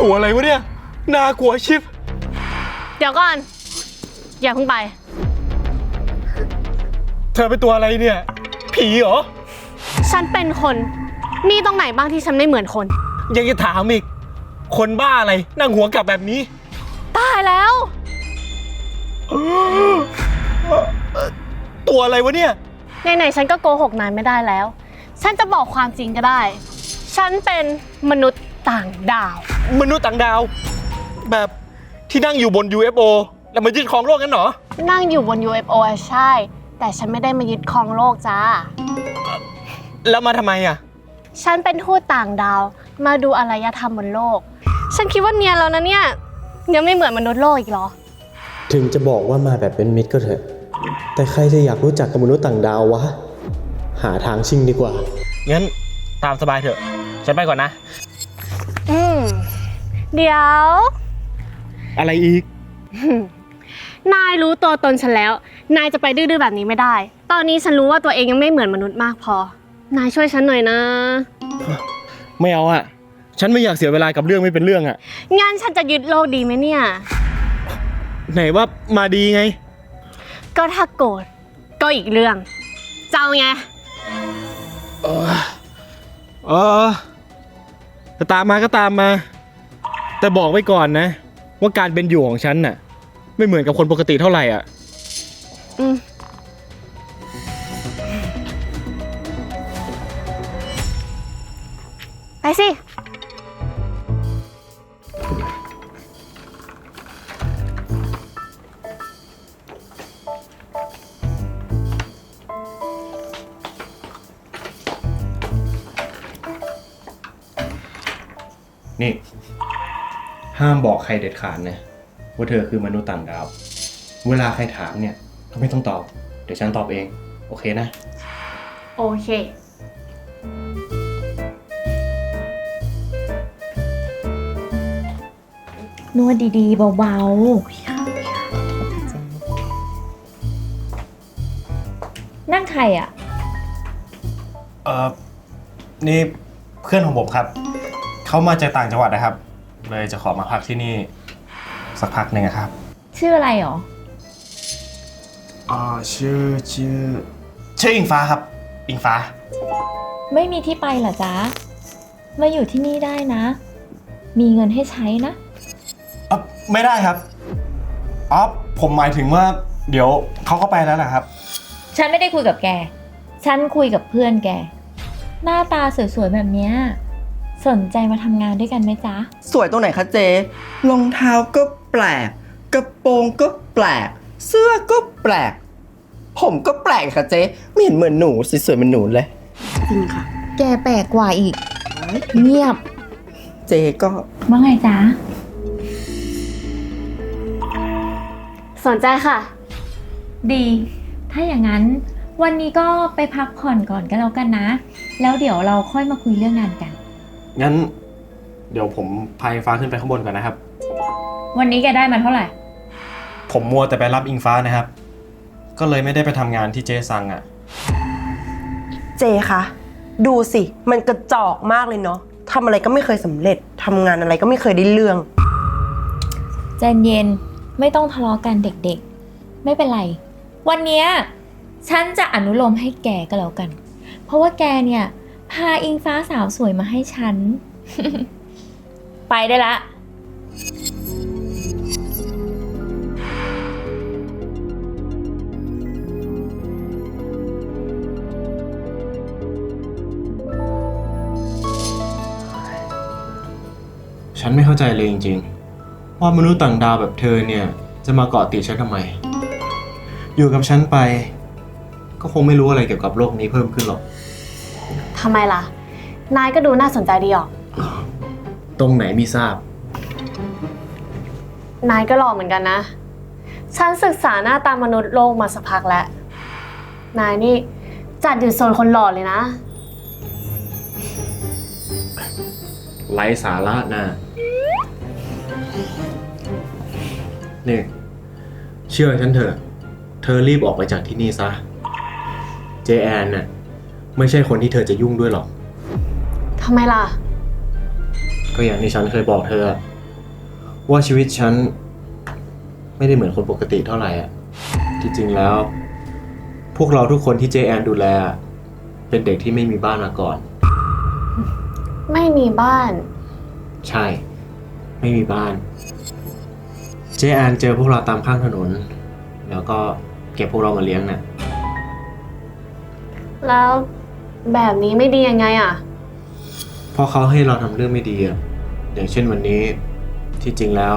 ตัวอะไรวะเนี่ยน่ากลัวชิบเดี๋ยวก่อน อย่าเพิ่งไป เธอเป็นตัวอะไรเนี่ย ผีเหรอ ฉันเป็นคน มีตรงไหนบ้างที่ฉันไม่เหมือนคน ยังจะถามอีก คนบ้าอะไรนั่งหัวกลับแบบนี้ ตายแล้ว ตัวอะไรวะเนี่ย ไหนๆฉันก็โกหกนายไม่ได้แล้ว ฉันจะบอกความจริงก็ได้ ฉันเป็นมนุษย์ ต่างดาว มนุษย์ต่างดาว แบบที่นั่งอยู่บน UFO แล้วมายึดครองโลกกันเหรอ นั่งอยู่บน UFO อะใช่ แต่ฉันไม่ได้มายึดครองโลกจ้า แล้วมาทำไมอะ ฉันเป็นทูตต่างดาว มาดูอารยธรรมบนโลก ฉันคิดว่าเนียนแล้วนะเนี่ยยังไม่เหมือนมนุษย์โลกอีกเหรอ ถึงจะบอกว่ามาแบบเป็นมิตรก็เถอะ แต่ใครจะอยากรู้จักกับมนุษย์ต่างดาววะ หาทางชิงดีกว่า งั้นตามสบายเถอะ ฉันไปก่อนนะ อืมเดี๋ยว อะไรอีก นายรู้ตัวตนฉันแล้ว นายจะไปดื้อๆแบบนี้ไม่ได้ ตอนนี้ฉันรู้ว่าตัวเองยังไม่เหมือนมนุษย์มากพอ นายช่วยฉันหน่อยนะ ไม่เอาอะฉันไม่อยากเสียเวลากับเรื่องไม่เป็นเรื่องอะงั้นฉันจะยึดโลกดีไหมเนี่ย ไหนว่ามาดีไง ก็ถ้าโกรธก็อีกเรื่อง เจ้าไง เออเออ จะตามมาก็ตามมา แต่บอกไว้ก่อนนะ ว่าการเป็นอยู่ของฉันน่ะ ไม่เหมือนกับคนปกติเท่าไหร่อะ อืมไปสิ ใครเด็ดขาดนะว่าเธอคือมนุษย์ต่างดาว เวลาใครถามเนี่ยก็ไม่ต้องตอบ เดี๋ยวฉันตอบเอง โอเคนะ โอเค นวดดีๆเบาๆ นั่นใครอะ เออนี่เพื่อนของผมครับ เขามาจากต่างจังหวัดนะครับ เลยจะขอมาพักที่นี่ สักพักหนึ่งอะครับชื่ออะไรหรออ๋อชื่อชื่อชื่ออิงฟ้าครับ อิงฟ้า ไม่มีที่ไปเหรอจ๊ะ มาอยู่ที่นี่ได้นะ มีเงินให้ใช้นะอ๋อไม่ได้ครับอ๋อผมหมายถึงว่า เดี๋ยวเขาก็ไปแล้วนะครับ ฉันไม่ได้คุยกับแก ฉันคุยกับเพื่อนแก หน้าตาสวยๆแบบเนี้ย สนใจมาทำงานด้วยกันไหมจ๊ะ สวยตรงไหนคะเจ๊รองเท้าก็แปลก กระโปรงก็แปลก เสื้อก็แปลก ผมก็แปลกค่ะเจ๊ไม่เห็นเหมือนหนูสวยๆเหมือนหนูเลย จริงค่ะ แกแปลกกว่าอีก เงียบ เจ๊ก็ว่าไงจ๊ะ สนใจค่ะ ดี ถ้าอย่างนั้น วันนี้ก็ไปพักผ่อนก่อนก็แล้วกันนะ แล้วเดี๋ยวเราค่อยมาคุยเรื่องงานกัน งั้น เดี๋ยวผมพาอิงฟ้าขึ้นไปข้างบนก่อนนะครับ วันนี้แกได้มาเท่าไหร่ ผมมัวแต่ไปรับอิงฟ้านะครับ ก็เลยไม่ได้ไปทำงานที่เจซังอะเจ๊คะดูสิมันกระจอกมากเลยเนาะทำอะไรก็ไม่เคยสำเร็จทำงานอะไรก็ไม่เคยได้เรื่อง ใจเย็นไม่ต้องทะเลาะกันเด็กๆ ไม่เป็นไร วันเนี้ยฉันจะอนุโลมให้แกก็แล้วกัน เพราะว่าแกเนี่ย พาอิงฟ้าสาวสวยมาให้ฉัน ไปได้ละ ฉันไม่เข้าใจเลยจริงๆ ว่ามนุษย์ต่างดาวแบบเธอเนี่ย จะมาเกาะติดฉันทำไม อยู่กับฉันไป ก็คงไม่รู้อะไรเกี่ยวกับโลกนี้เพิ่มขึ้นหรอกำไมล่ะ นายก็ดูน่าสนใจดีออก ตรงไหนไมีทราบ นายก็หล่อเหมือนกันนะ ฉันศึกษาหน้าตามนุษย์โลกมาสักพักแล้ว นายนี่จัดอยู่โซนคนหล่อเลยนะ ไร้สาระนะนี่ เชื่อฉันเถอะ เธอรีบออกไปจากที่นี่ซะ เจแอนน่ะ ไม่ใช่คนที่เธอจะยุ่งด้วยหรอก ทำไมล่ะ ก็อย่างที่ฉันเคยบอกเธออะว่าชีวิตฉัน ไม่ได้เหมือนคนปกติเท่าไหร่อะที่จริงแล้ว พวกเราทุกคนที่เจแอนดูแลอะเป็นเด็กที่ไม่มีบ้านมาก่อน ไม่มีบ้าน ใช่ ไม่มีบ้าน เจแอนเจอพวกเราตามข้างถนน แล้วก็เก็บพวกเรามาเลี้ยงน่ะ แล้ว แบบนี้ไม่ดียังไงอะ เพราะเขาให้เราทำเรื่องไม่ดีอะอย่างเช่นวันนี้ที่จริงแล้ว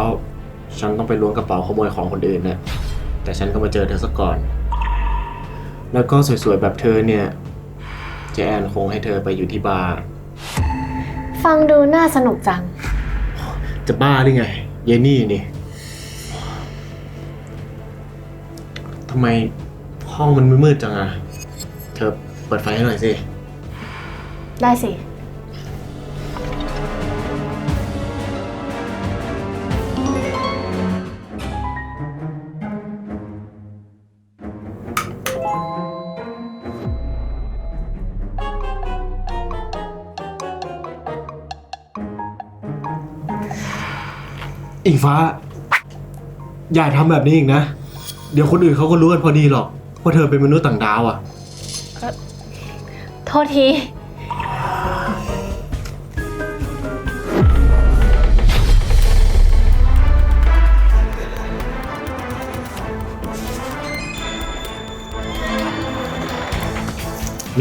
ฉันต้องไปล้วงกระเป๋าขโมยของคนอื่นน่ะแต่ฉันก็มาเจอเธอซะก่อน แล้วก็สวยๆแบบเธอเนี่ยเจแอนคงให้เธอไปอยู่ที่บาร์ฟังดูน่าสนุกจัง จะบ้าหรือไง เยนี่นี่ทำไมห้องมันมืดๆจังอะเธอเปิดไฟให้หน่อยสิ ได้สิ อิงฟ้า อย่าทำแบบนี้อีกนะ เดี๋ยวคนอื่นเขาก็รู้กันพอดีหรอกว่าเธอเป็นมนุษย์ต่างดาวอะโทษที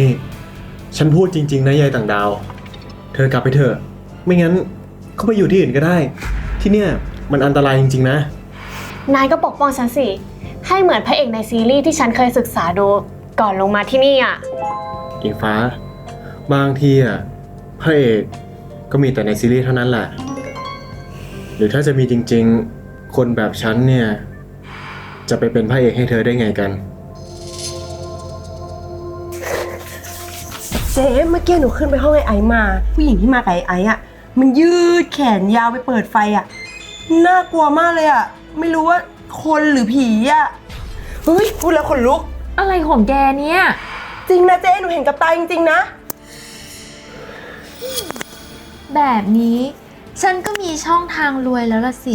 นี่ ฉันพูดจริง ๆ นะยายต่างดาว เธอกลับไปเถอะ ไม่งั้นเขาไปอยู่ที่อื่นก็ได้ ที่เนี่ยมันอันตรายจริง ๆ นะ นายก็ปกป้องฉันสิ ให้เหมือนพระเอกในซีรีส์ที่ฉันเคยศึกษาดูก่อนลงมาที่นี่อะ อิงฟ้า บางทีอะพระเอกก็มีแต่ในซีรีส์เท่านั้นแหละ หรือถ้าจะมีจริง ๆ คนแบบฉันเนี่ย จะไปเป็นพระเอกให้เธอได้ไงกัน จ๊เมื่อกี้หนูขึ้นไปห้องไอ้ไอซ์มา ผู้หญิงที่มากับไอ้ไอซ์อะ มันยืดแขนยาวไปเปิดไฟอะ น่ากลัวมากเลยอะ ไม่รู้ว่าคนหรือผีอะ เฮ้ยพูดแล้วขนลุก อะไรของแกเนี่ย จริงนะเจ๊หนูเห็นกับตาจริงๆนะ แบบนี้ ฉันก็มีช่องทางรวยแล้วล่ะสิ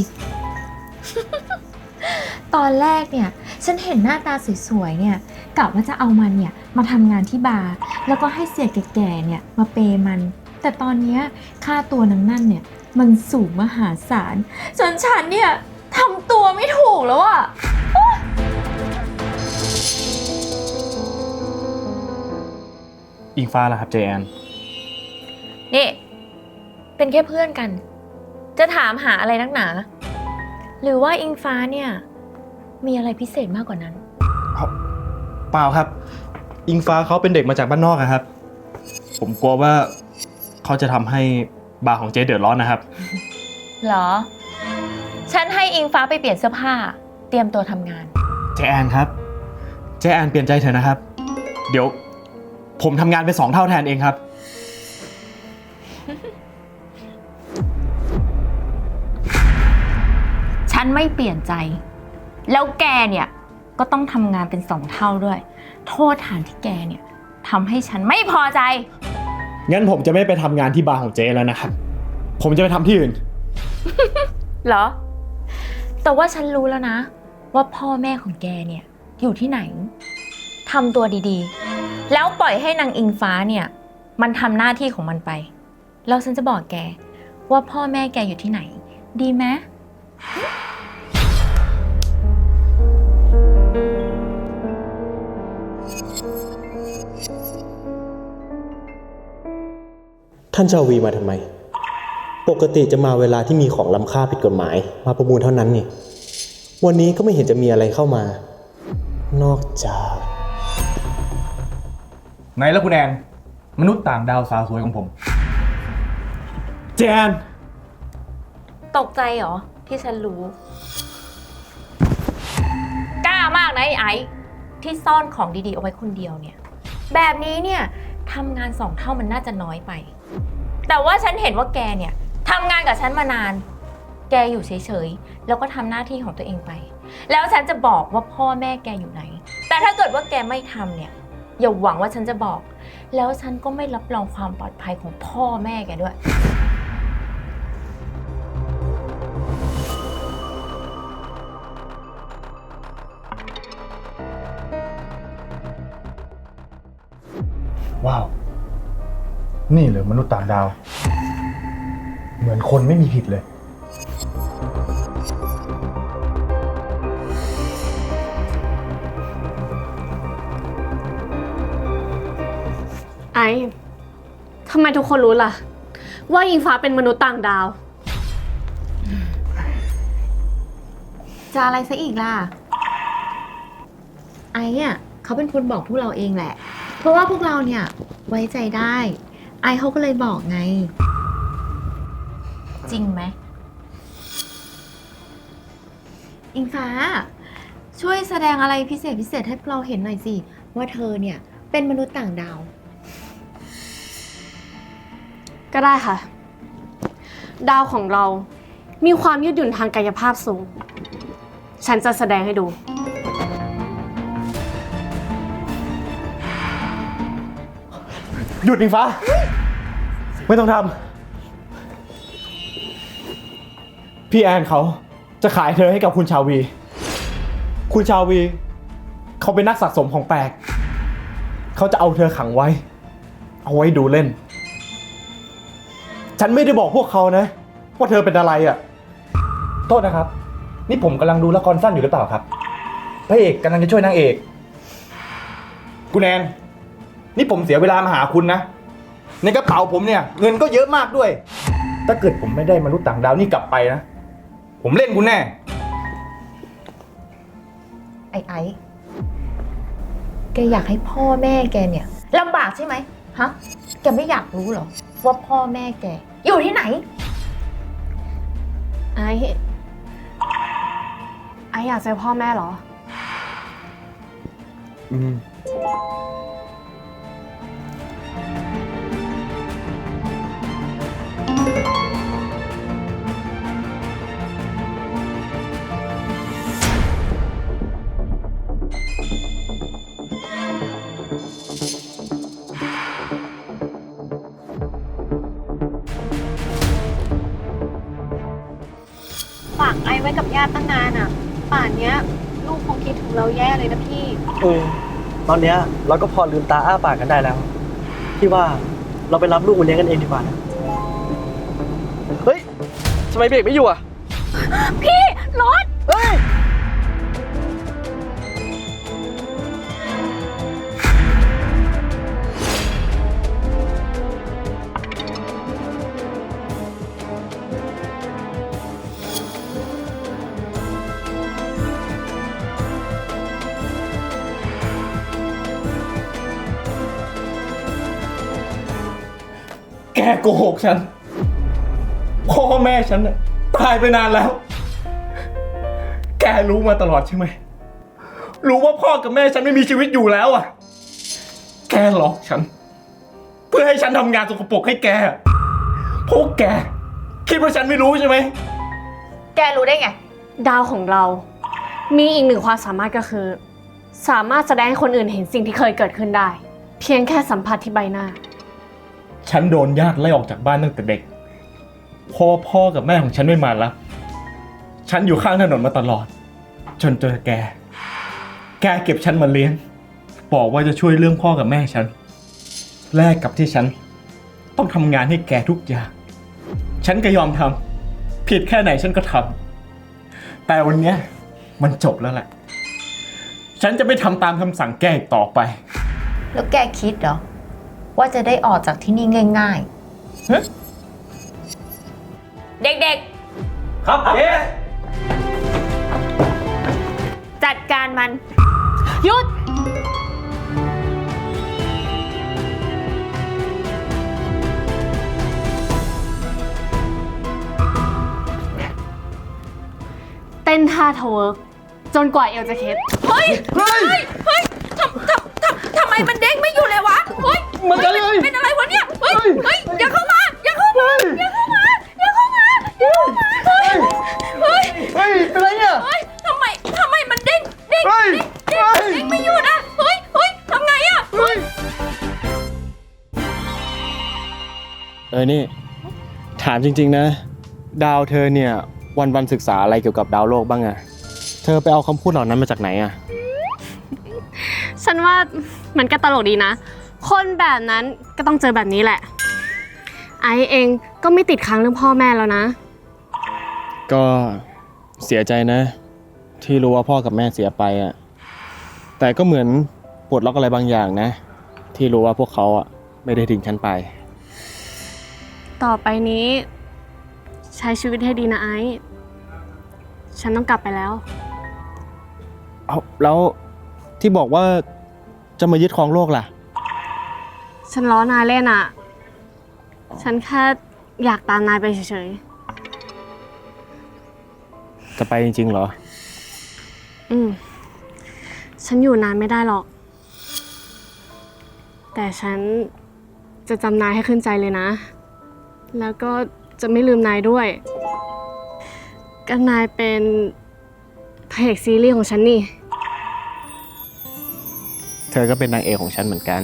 ตอนแรกเนี่ย ฉันเห็นหน้าตาสวยๆเนี่ยกะว่าจะเอามันเนี่ยมาทำงานที่บาร์แล้วก็ให้เสียแก่ๆเนี่ยมาเปย์มัน แต่ตอนเนี้ยค่าตัวนางนั่นเนี่ยมันสูงมหาศาลจนฉันเนี่ยทำตัวไม่ถูกแล้วอะอิงฟ้าล่ะครับเจแอนนี่เป็นแค่เพื่อนกัน จะถามหาอะไรนักหนา หรือว่าอิงฟ้าเนี่ย มีอะไรพิเศษมากกว่านั้น เปล่าครับ อิงฟ้าเขาเป็นเด็กมาจากบ้านนอกอะครับ ผมกลัวว่าเขาจะทำให้บาร์ของเจ๊เดือดร้อนนะครับ เหรอ ฉันให้อิงฟ้าไปเปลี่ยนเสื้อผ้า เตรียมตัวทำงาน เจแอนครับ เจแอนเปลี่ยนใจเถอะนะครับ เดี๋ยวผมทำงานไปสองเท่าแทนเองครับ ฉันไม่เปลี่ยนใจ แล้วแกเนี่ยก็ต้องทำงานเป็นสองเท่าด้วย โทษฐานที่แกเนี่ยทำให้ฉันไม่พอใจ งั้นผมจะไม่ไปทำงานที่บาร์ของเจ๊แล้วนะครับ ผมจะไปทำที่อื่น เหรอ แต่ว่าฉันรู้แล้วนะ ว่าพ่อแม่ของแกเนี่ยอยู่ที่ไหนทำตัวดีๆ แล้วปล่อยให้นางอิงฟ้าเนี่ยมันทำหน้าที่ของมันไป แล้วฉันจะบอกแกว่าพ่อแม่แกอยู่ที่ไหน ดีไหม ท่านชาวีมาทำไม ปกติจะมาเวลาที่มีของล้ำค่าผิดกฎหมาย มาประมูลเท่านั้นนี่ วันนี้ก็ไม่เห็นจะมีอะไรเข้ามา นอกจากไหนแล้วคุณแอนมนุษย์ต่างดาวสาวสวยของผมเจแอนตกใจเหรอ ที่ฉันรู้ กล้ามากนะไอ้ไอ้ที่ซ่อนของดีๆเอาไว้คนเดียวเนี่ย แบบนี้เนี่ยทำงานสองเท่ามันน่าจะน้อยไป แต่ว่าฉันเห็นว่าแกเนี่ยทำงานกับฉันมานาน แกอยู่เฉยๆ แล้วก็ทำหน้าที่ของตัวเองไป แล้วฉันจะบอกว่าพ่อแม่แกอยู่ไหน แต่ถ้าเกิดว่าแกไม่ทำเนี่ย อย่าหวังว่าฉันจะบอก แล้วฉันก็ไม่รับรองความปลอดภัยของพ่อแม่แกด้วย นี่เหรือมนุษย์ต่างดาว เหมือนคนไม่มีผิดเลย ไอ้ทำไมทุกคนรู้ล่ะ ว่าอิงฟ้าเป็นมนุษย์ต่างดาว จะอะไรซะอีกล่ะ ไอ้อะเขาเป็นคนบอกพวกเราเองแหละ เพราะว่าพวกเราเนี่ยไว้ใจได้ ไอ้เขาก็เลยบอกไง จริงไหม อิงฟ้า ช่วยแสดงอะไรพิเศษพิเศษให้เราเห็นหน่อยสิ ว่าเธอเนี่ยเป็นมนุษย์ต่างดาว ก็ได้ค่ะ ดาวของเรามีความยืดหยุ่นทางกายภาพสูง ฉันจะแสดงให้ดู หยุดอิงฟ้า ไม่ต้องทำพี่แอนเขาจะขายเธอให้กับคุณชาวี คุณชาวี เขาเป็นนักสะสมของแปลก เขาจะเอาเธอขังไว้ เอาไว้ดูเล่น ฉันไม่ได้บอกพวกเขานะ ว่าเธอเป็นอะไรอะ โทษนะครับ นี่ผมกำลังดูละครสั้นอยู่หรือเปล่าครับ พระเอกกำลังจะช่วยนางเอก คุณแอน นี่ผมเสียเวลามาหาคุณนะ ในกระเป๋าผมเนี่ย เงินก็เยอะมากด้วย ถ้าเกิดผมไม่ได้มนุษย์ต่างดาวนี่กลับไปนะ ผมเล่นคุณแน่ ไอ้ไอ้แกอยากให้พ่อแม่แกเนี่ยลำบากใช่ไหมฮะ แกไม่อยากรู้เหรอ ว่าพ่อแม่แก อยู่ที่ไหน ไอ้ไอ้อยากเจอพ่อแม่เหรอ อืม ฝากไอไว้กับญาติตั้งนานอะ ป่านเนี้ย ลูกคงคิดถึงเราแย่เลยนะพี่ เออตอนเนี้ยเราก็พอลืมตาอ้าปากกันได้แล้วพี่ว่าเราไปรับลูกมาเลี้ยงกันเองดีกว่านะ ทำไมเบรกไม่อยู่อะ พี่ รถ เฮ้ย แกโกหกฉันพ่อ แม่ฉันน่ะตายไปนานแล้ว แกรู้มาตลอดใช่ไหม รู้ว่าพ่อกับแม่ฉันไม่มีชีวิตอยู่แล้วอะ แกหลอกฉัน เพื่อให้ฉันทำงานสกปรกให้แกพวกแก คิดว่าฉันไม่รู้ใช่ไหม แกรู้ได้ไง ดาวของเรา มีอีกหนึ่งความสามารถก็คือ สามารถแสดงให้คนอื่นเห็นสิ่งที่เคยเกิดขึ้นได้ เพียงแค่สัมผัสที่ใบหน้า ฉันโดนญาติไล่ออกจากบ้านตั้งแต่เด็ก เพราะว่าพ่อกับแม่ของฉันไม่มารับ ฉันอยู่ข้างถนนมาตลอด จนเจอแก แกเก็บฉันมาเลี้ยง บอกว่าจะช่วยเรื่องพ่อกับแม่ฉัน แลกกับที่ฉัน ต้องทำงานให้แกทุกอย่าง ฉันก็ยอมทำผิดแค่ไหนฉันก็ทำแต่วันเนี้ยมันจบแล้วแหละ ฉันจะไม่ทำตามคำสั่งแกอีกต่อไป แล้วแกคิดเหรอ ว่าจะได้ออกจากที่นี่ง่ายๆหึ เด็กครับเจ๊ๆ จัดการมัน หยุด เต้นท่าทเวิร์กจนกว่าเอวจะเคล็ดเฮ้ย เฮ้ย เฮ้ยทำทำทำทำไมมันเด้งไม่อยู่เลยวะ เฮ้ยมันอะไรเฮ้ยเป็นอะไรวะเนี่ย เฮ้ย เฮ้ย อย่าเข้ามา อย่าเข้ามาอย่าเข้ามาอย่ ยเฮ้ยเป็นไรเนี่ยเฮ้ยทำไมทำไมมันเด้งเด้งเฮ้ยเด้งเด้งเด้งไม่หยุดอะเฮ้ยเฮ้ยทำไงอะเฮ้ยเออนี่ ถามจริงๆนะ ดาวเธอเนี่ยวันวันๆศึกษาอะไรเกี่ยวกับดาวโลกบ้างอะเธอไปเอาคำพูดเหล่านั้นมาจากไหนอะฉันว่ามันก็ตลกดีนะ คนแบบนั้นก็ต้องเจอแบบนี้แหละ ไอซ์เองก็ไม่ติดค้างเรื่องพ่อแม่แล้วนะ ก็ เสียใจนะ ที่รู้ว่าพ่อกับแม่เสียไปอะแต่ก็เหมือนปลดล็อกอะไรบางอย่างนะ ที่รู้ว่าพวกเขาอะไม่ได้ทิ้งฉันไป ต่อไปนี้ ใช้ชีวิตให้ดีนะไอซ์ฉันต้องกลับไปแล้ว เอาแล้วที่บอกว่าจะมายึดครองโลกล่ะ ฉันล้อนายเล่นอะฉันแค่อยากตามนายไปเฉย จะไปจริงๆเหรอๆอืม ฉันอยู่นานไม่ได้หรอก แต่ฉันจะจำนายให้ขึ้นใจเลยนะ แล้วก็จะไม่ลืมนายด้วยก็นายเป็นพระเอกซีรีส์ของฉันนี่ เธอก็เป็นนางเอกของฉันเหมือนกัน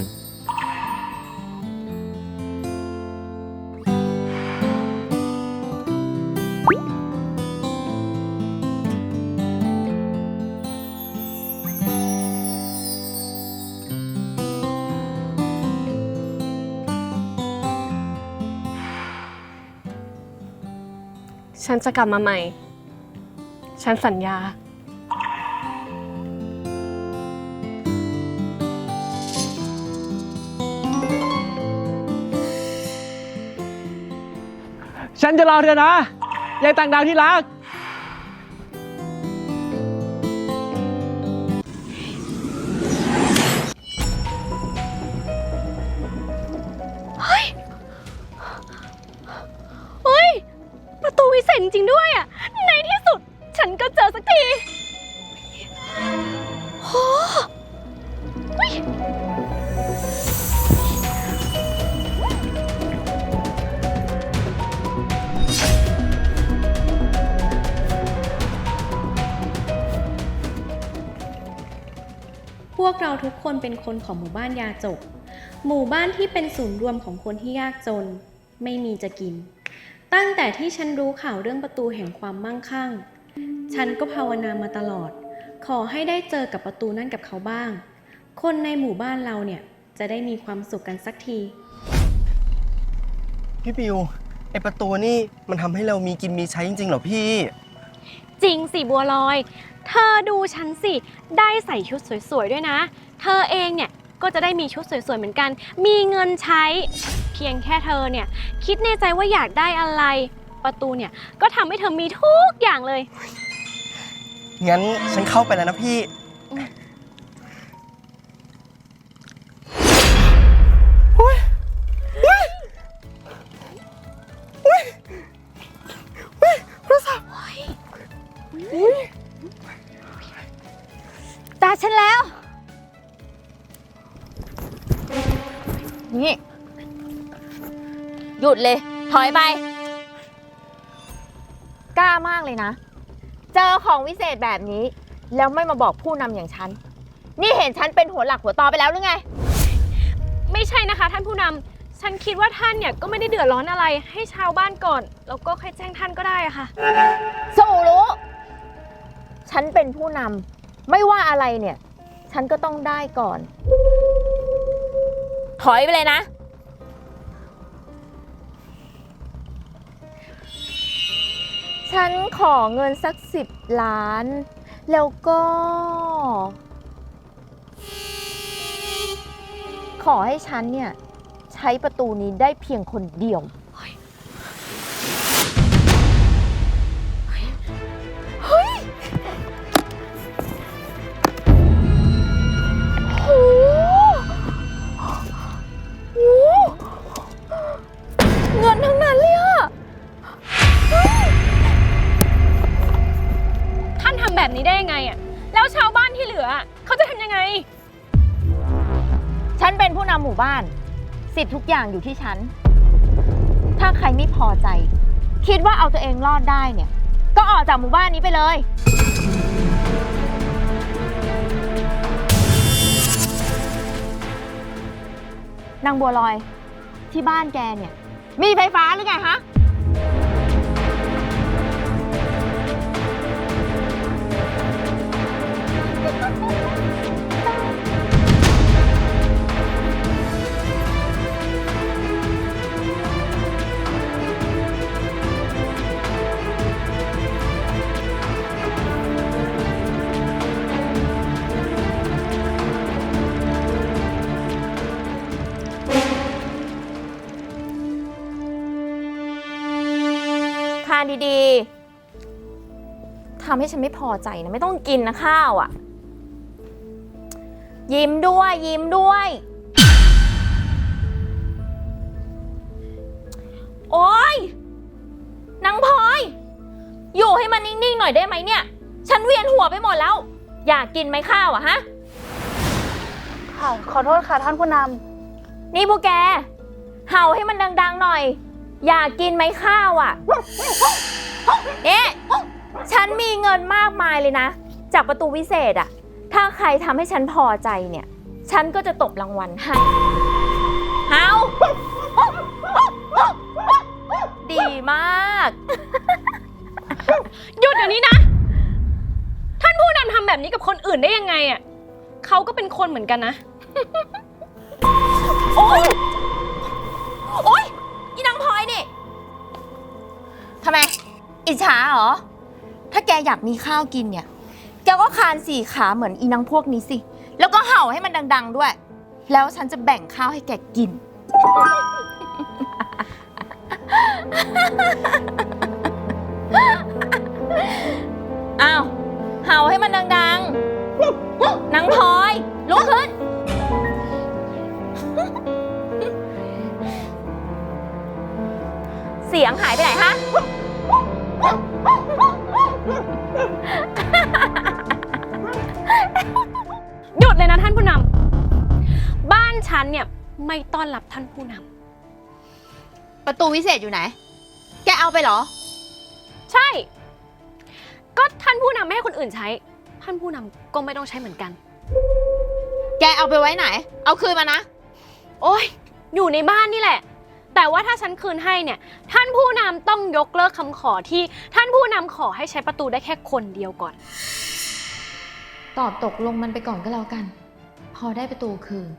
นจะกลับมาใหม่ ฉันสัญญา ฉันจะรอเธอนะยายต่างดาวที่รัก พวกเราทุกคนเป็นคนของหมู่บ้านยาจก หมู่บ้านที่เป็นศูนย์รวมของคนที่ยากจน ไม่มีจะกิน ตั้งแต่ที่ฉันรู้ข่าวเรื่องประตูแห่งความมั่งคั่ง ฉันก็ภาวนามาตลอด ขอให้ได้เจอกับประตูนั่นกับเขาบ้าง คนในหมู่บ้านเราเนี่ยจะได้มีความสุขกันสักที พี่บิวไอประตูนี่มันทำให้เรามีกินมีใช้จริงๆเหรอพี่ จริงสิบัวลอย เธอดูฉันสิ ได้ใส่ชุดสวยๆด้วยนะ เธอเองเนี่ยก็จะได้มีชุดสวยๆเหมือนกัน มีเงินใช้ เพียงแค่เธอเนี่ยคิดในใจว่าอยากได้อะไร ประตูเนี่ยก็ทำให้เธอมีทุกอย่างเลย งั้นฉันเข้าไปแล้วนะพี่ เลย ถอยไป กล้ามากเลยนะ เจอของวิเศษแบบนี้ แล้วไม่มาบอกผู้นำอย่างฉัน นี่เห็นฉันเป็นหัวหลักหัวตอไปแล้วหรือไง ไม่ใช่นะคะ ท่านผู้นำฉันคิดว่าท่านเนี่ยก็ไม่ได้เดือดร้อนอะไร ให้ชาวบ้านก่อน แล้วก็ค่อยแจ้งท่านก็ได้อะค่ะ สู่รู้ ฉันเป็นผู้นำไม่ว่าอะไรเนี่ย ฉันก็ต้องได้ก่อน ถอยไปเลยนะ ฉันขอเงินสักสิบล้าน แล้วก็ ขอให้ฉันเนี่ย ใช้ประตูนี้ได้เพียงคนเดียว สิทธิ์ทุกอย่างอยู่ที่ฉัน ถ้าใครไม่พอใจ คิดว่าเอาตัวเองรอดได้เนี่ย ก็ออกจากหมู่บ้านนี้ไปเลย นางบัวลอยที่บ้านแกเนี่ย มีไฟฟ้าหรือไงฮะานดีๆทำให้ฉันไม่พอใจนะไม่ต้องกินนะข้าวอะ่ะ ยิ้มด้วยยิ้มด้วย โอ๊ยนางพลอย อยู่ให้มันนิ่งๆหน่อยได้ไหมเนี่ย ฉันเวียนหัวไปหมดแล้ว อยากกินไหมข้าวอะฮะ ค่ะ ขอโทษค่ะท่านผู้นนี่พวกแก เห่าให้มันดัง ๆ หน่อย อยากกินไหมข้าวอะ่ะเอ๊ะฉันมีเงินมากมายเลยนะ จากประตูวิเศษอะถ้าใครทำให้ฉันพอใจเนี่ย ฉันก็จะตบรางวัลให้เห่าดีมาก หยุดเดี๋ยวนี้นะ ท่านผู้นำทำแบบนี้กับคนอื่นได้ยังไงอะเขาก็เป็นคนเหมือนกันนะ โอ๊ยโอ๊ยำไม อิจฉาเหรอ ถ้าแกอยากมีข้าวกินเนี่ย แกก็คานสี่ขาเหมือนอีนางพวกนี้สิ แล้วก็เห่าให้มันดัง ๆ ด้วย แล้วฉันจะแบ่งข้าวให้แกกิน อ้าว เห่าให้มันดังๆนางพลอยลุกขึ้น เสียงหายไปไหนฮะ ฉันเนี่ยไม่ต้อนรับท่านผู้นประตูวิเศษอยู่ไหน แกเอาไปเหรอำใช่ ก็ท่านผู้นำไม่ให้คนอื่นใช้ ท่านผู้นำก็ไม่ต้องใช้เหมือนกัน แกเอาไปไว้ไหน เอาคืนมานะ โอ้ยอยู่ในบ้านนี่แหละ แต่ว่าถ้าฉันคืนให้เนี่ย ท่านผู้นำต้องยกเลิกคำขอที่ท่านผู้นำขอให้ใช้ประตูได้แค่คนเดียวก่อน ตอบตกลงมันไปก่อนก็แล้วกัน พอได้ประตูคืน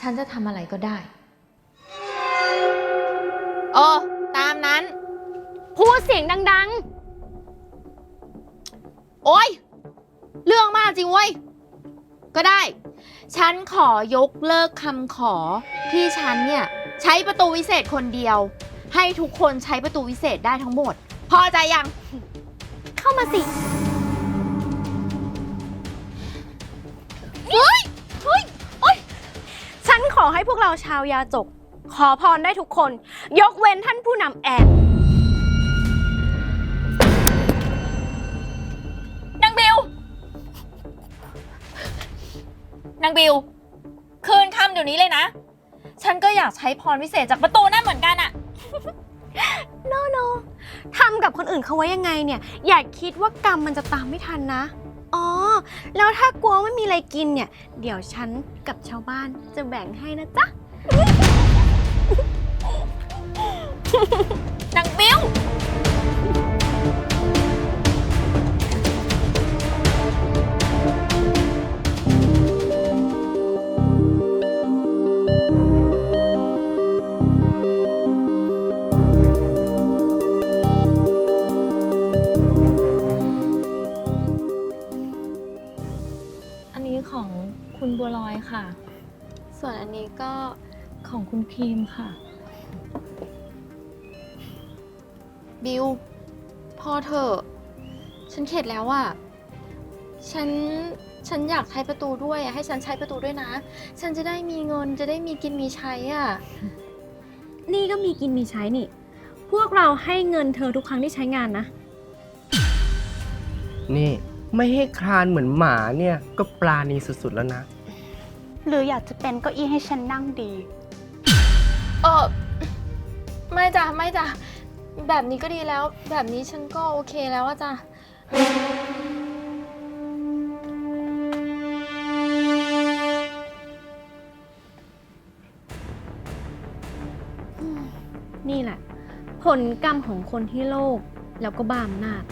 ฉันจะทำอะไรก็ได้ โอ้ตามนั้น พูดเสียงดังโอ๊ยเรื่องมากจริงเว้ย ก็ได้ ฉันขอยกเลิกคำขอที่ฉันเนี่ย ใช้ประตูวิเศษคนเดียว ให้ทุกคนใช้ประตูวิเศษได้ทั้งหมด พอใจยังๆเข้ามาสิ ขอให้พวกเราชาวยาจก ขอพรได้ทุกคน ยกเว้นท่านผู้นำแอนนางบิวนางบิว คืนคำเดี๋ยวนี้เลยนะ ฉันก็อยากใช้พรวิเศษจากประตูนั่นเหมือนกันอะ โนโนทำกับคนอื่นเขาไว้ยังไงเนี่ย อย่าคิดว่ากรรมมันจะตามไม่ทันนะ อ๋อ แล้วถ้ากลัวไม่มีอะไรกินเนี่ย เดี๋ยวฉันกับชาวบ้านจะแบ่งให้นะจ๊ะ คุณพีมค่ะ บิวพอเถอะ ฉันเข็ดแล้วอะฉัน ฉันอยากใช้ประตูด้วยอะให้ฉันใช้ประตูด้วยนะ ฉันจะได้มีเงินจะได้มีกินมีใช้อะนี่ก็มีกินมีใช้นี่ พวกเราให้เงินเธอทุกครั้งที่ใช้งานนะ นี่ไม่ให้คลานเหมือนหมาเนี่ย ก็ปลาณีสุดๆแล้วนะ หรืออยากจะเป็นเก้าอี้ให้ฉันนั่งดี เออไม่จ้ะไม่จ้ะแบบนี้ก็ดีแล้ว แบบนี้ฉันก็โอเคแล้วอะจ้ะนี่แหละ ผลกรรมของคนที่โลภแล้วก็บ้าอำนาจ